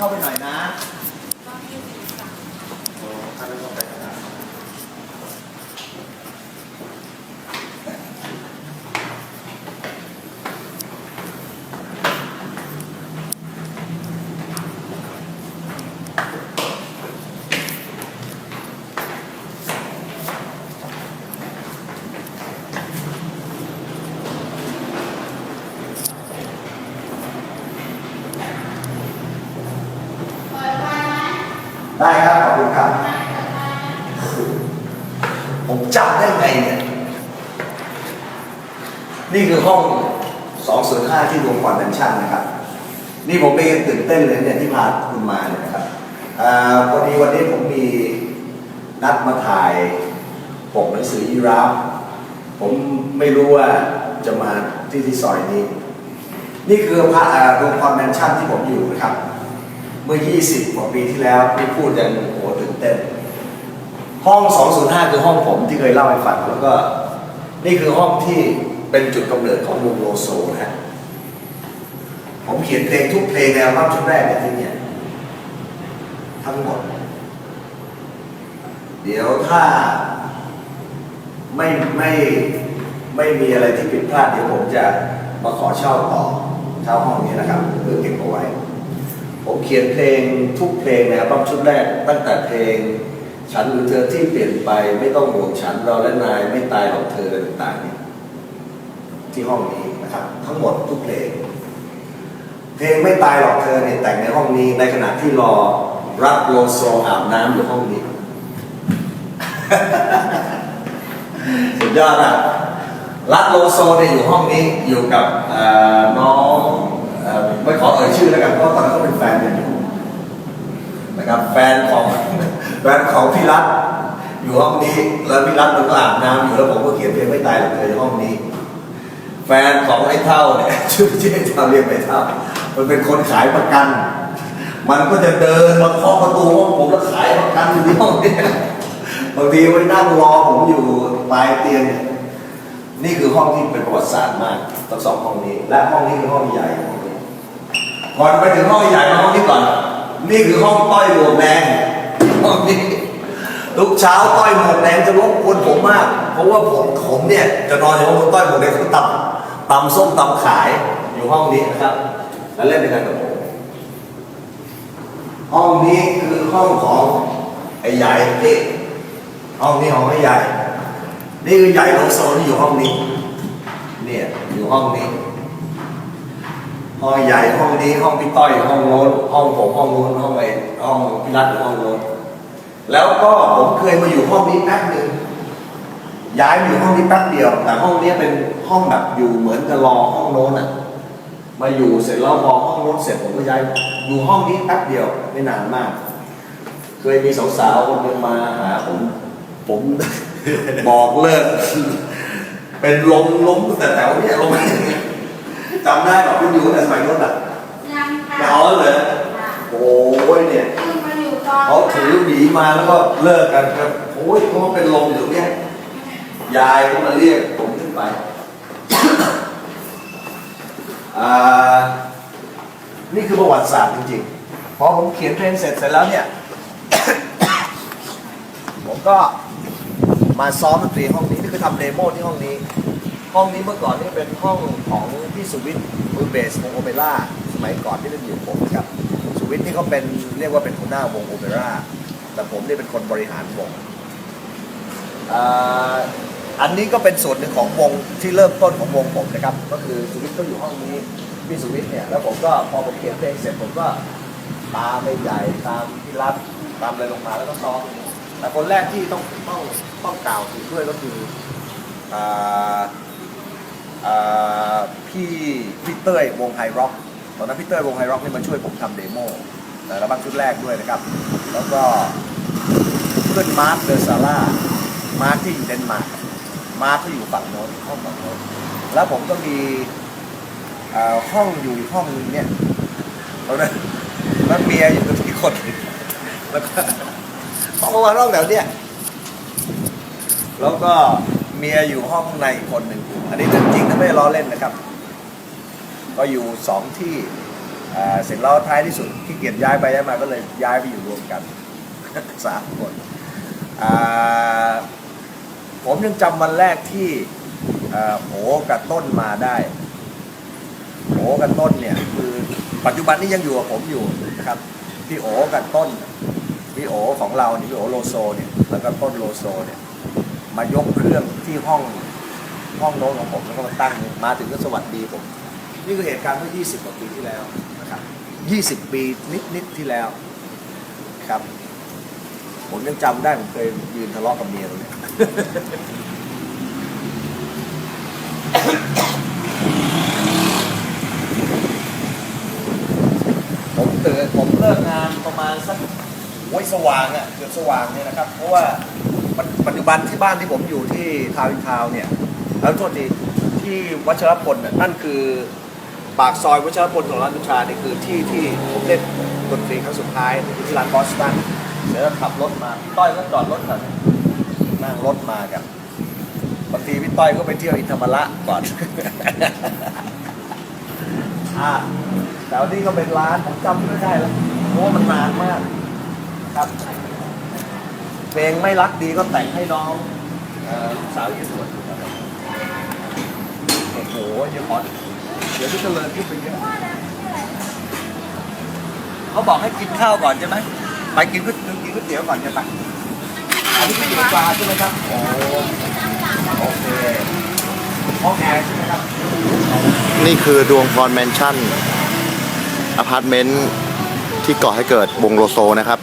เข้าไปหน่อยนะโอ้ท่านไม่ต้องไปขนาดนั้น ได้ครับขอบคุณครับ ผมจำได้ไงเนี่ย นี่คือห้อง205ที่รวมคอนเวนชั่นนะครับ นี่ผมเองตื่นเต้นเลยเนี่ยที่พาคุณมาเนี่ยนะครับอ่าพอดีวันนี้ผมมีนัดมาถ่ายปกหนังสือยีราฟผมไม่รู้ว่าจะมาที่ที่ซอยนี้ นี่คือพระอ่ารวมคอนเวนชั่นที่ผมอยู่นะครับ มื่อ 20 กว่าปีที่แล้วพี่พูดยังโอ้โหตื่นเต้น ห้อง 205 คือห้องผมที่เคยเล่าให้ฟังแล้วก็ นี่คือห้องที่เป็นจุดกำเนิดของวงโลโซนะ ผมเขียนเพลงทุกเพลงในอัลบั้มชุดแรกเนี่ยที่เนี่ยทั้งหมด เดี๋ยวถ้าไม่ไม่ไม่มีอะไรที่ผิดพลาดเดี๋ยวผมจะมาขอเช่าต่อเช่าห้องนี้นะครับเพื่อเก็บเอาไว้ เขียนเพลงทุกเพลงในอัลบั้มชุดแรกตั้งแต่เพลง ฉันหรือเธอที่เปลี่ยนไปไม่ต้องห่วงฉันเราและนายไม่ตายหรอกเธอต่างๆนี่ที่ห้องนี้นะครับ ทั้งหมดทุกเพลง เพลงไม่ตายหรอกเธอเนี่ยแต่งในห้องนี้ในขณะที่รอรับโลโซอาบน้ำอยู่ห้องนี้สุดยอดอะรักโลโซเนี่ยอยู่ห้องนี้อยู่กับอ่อน้อง ไม่ขอเอ่ยชื่อแล้วกันเพราะตอนนั้นเขาเป็นแฟนกันอยู่นะครับแฟนของแฟนของพี่รัตอยู่ห้องนี้แล้วพี่รัตมันก็อาบน้ำอยู่แล้วผมก็เขียนเพลงไม่ตายหรอกเธอในห้องนี้ แฟนของไอ้เท่าเนี่ยชื่อชื่อไอ้เท่าเรียกไอ้เท่า มันเป็นคนขายประกัน มันก็จะเดินมาเคาะประตูห้องผมแล้วขายประกันอยู่ที่ห้องเนี่ยบางทีไว้นั่งรอผมอยู่ปลายเตียงนี่คือห้องที่เป็นประวัติศาสตร์มากทั้งสองห้องนี้ และห้องนี้คือห้องใหญ่ ก่อนไปถึงห้องใหญ่มาห้องนี้ก่อน นี่คือห้องต้อยหมวกแดงห้องนี้ทุกเช้าต้อยหมวกแดงจะรบกวนผมมาก เพราะว่าผมผมเนี่ยจะนอนอยู่ห้องต้อยหมวกแดงเขาตำตำส้มตำขายอยู่ห้องนี้นะครับ แล้วเล่นด้วยกันกับผมห้องนี้คือห้องของไอ้ใหญ่นี่ห้องนี้ของไอ้ใหญ่ นี่คือใหญ่โลโซที่อยู่ห้องนี้ เนี่ยอยู่ห้องนี้ ห้องใหญ่ห้องนี้ห้องพี่ต้อยห้องโน้นห้องผมห้องโน้นห้องไอ้ห้องพี่รัตห้องโน้นแล้วก็ผมเคยมาอยู่ห้องนี้แป๊บหนึ่งย้ายมาอยู่ห้องนี้แป๊บเดียว แต่ห้องนี้เป็นห้องแบบอยู่เหมือนกับรอห้องโน้นอะมาอยู่เสร็จแล้วพอห้องโน้นเสร็จผมก็ย้ายอยู่ห้องนี้แป๊บเดียวไม่นานมาก เคยมีสาวๆคนหนึงมาหาผมผมบอกเลิกเป็นลมล้มแต่แถวเนี้ยลงม จำได้แบบคุณอยู่ตั้งแต่สมัยโน้นอะยังค่ะแต่อ๋อเลยค่ะโอ้ยเนี่ยเพิ่งมาอยู่ตอนเขาถือหวีมาแล้วก็เลิกกันครับโอ้ยเขาเป็นลมอยู่เนี่ยยายก็มาเรียกผมขึ้นไปอ่านี่คือประวัติศาสตร์จริงๆ พอผมเขียนเพลงเสร็จเสร็จแล้วเนี่ย ผมก็มาซ้อมดนตรีห้องนี้ นี่คือทำเดโมที่ห้องนี้ ห้องนี้เมื่อก่อนนี่เป็นห้องของพี่สุวิทย์มือเบสของโอเปร่าสมัยก่อนที่เล่นอยู่ผมนะครับสุวิทย์นี่เขาเป็นเรียกว่าเป็นหัวหน้าวงโอเปร่าแต่ผมนี่เป็นคนบริหารวงอันนี้ก็เป็นส่วนหนึ่งของวงที่เริ่มต้นของวงผมนะครับ ก็คือสุวิทย์ก็อยู่ห้องนี้พี่สุวิทย์เนี่ยแล้วผมก็พอผมเขียนเพลงเสร็จผมก็ตามไปใหญ่ตามพี่รัฐตามอะไรลงมาแล้วก็ซ้อมแต่คนแรกที่ต้องต้องต้องกล่าวถึงด้วยก็คืออ่า อ่าพี่พี่เต้ยวงไฮร็อกตอนนั้นพี่เต้ยวงไฮร็อกนี่มาช่วยผมทำเดโมแต่ละบั้งชุดแรกด้วยนะครับ แล้วก็เพื่อนมาร์คเดอซาร่ามาร์คที่อยู่เดนมาร์กมาร์คที่อยู่ฝั่งโน้นห้องฝั่งโน้นแล้วผมก็มีอ่อห้องอยู่ห้องนึงเนี่ยแล้วนั้นแล้วเมียอยู่กับที่คนหนึ่งแล้วก็ห้องประมาณห้องแถวเนี้ยแล้วก็ เมียอยู่ห้องในคนหนึ่ง อันนี้เรื่องจริงนะไม่ล้อเล่นนะครับ ก็อยู่สองที่เสร็จแล้วท้ายที่สุดขี้เกียจย้ายไปย้ายมาก็เลยย้ายไปอยู่รวมกันสามคนผมยังจำวันแรกที่โหกับต้นมาได้โอกับต้นเนี่ยคือปัจจุบันนี้ยังอยู่กับผมอยู่นะครับพี่โอกับต้นพี่โอของเราเนี่ยพี่โอโลโซเนี่ยแล้วก็ต้นโลโซเนี่ย มายกเครื่องที่ห้องห้องโน้นของผมแล้วก็มาตั้งมาถึงก็สวัสดีผม นี่คือเหตุการณ์เมื่อ 20 กว่าปีที่แล้วนะครับ 20 ปีนิดๆที่แล้วครับ ผมยังจำได้ผมเคยยืนทะเลาะกับเมียตรงเนี้ยผมตื่นผมเลิกงานประมาณสักโอ้ยสว่างอะ่ะเกือบสว่างเนี่ยนะครับ เพราะว่า ปัจจุบันที่บ้านที่ผมอยู่ที่ทาวน์อินทาวน์เนี่ยแล้วโทษทีที่วัชรพลน่นั่นคือปากซอยวัชรพลของร้านดุชาเนี่ยคือที่ที่ผมเล่นดนตรีครั้งสุดท้ายที่ร้านบอสตันเสร็จแล้วขับรถมาพี่ต้อยก็จอดรถแถวนี้นั่งรถมากันบางทีพี่ต้อยก็ไปเที่ยวอินธรรมระก่อนอ่าแต่วันนี้ก็เป็นร้านผมจำไม่ได้แล้วเพราะว่ามันนานมากครับ ลงไม่รักดีก็แต่งให้น้องลูกสาวยี่สวนโอ้โหเดี๋ยวขอเดี๋ยวพี่เจริญขึ้นไปเยอะเขาบอกให้กินข้าวก่อนใช่ไหมไปกินก๋วยกินก๋วยเตี๋ยวก่อนใช่ปอันนี้ก๋วยเตี๋ยวปลาใช่ไหมครับโอ้โอเคห้องแอร์ใช่ไหมครับนี่คือดวงพรแมนชั่นอพาร์ตเมนต์ที่ก่อให้เกิดวงโลโซนะครับ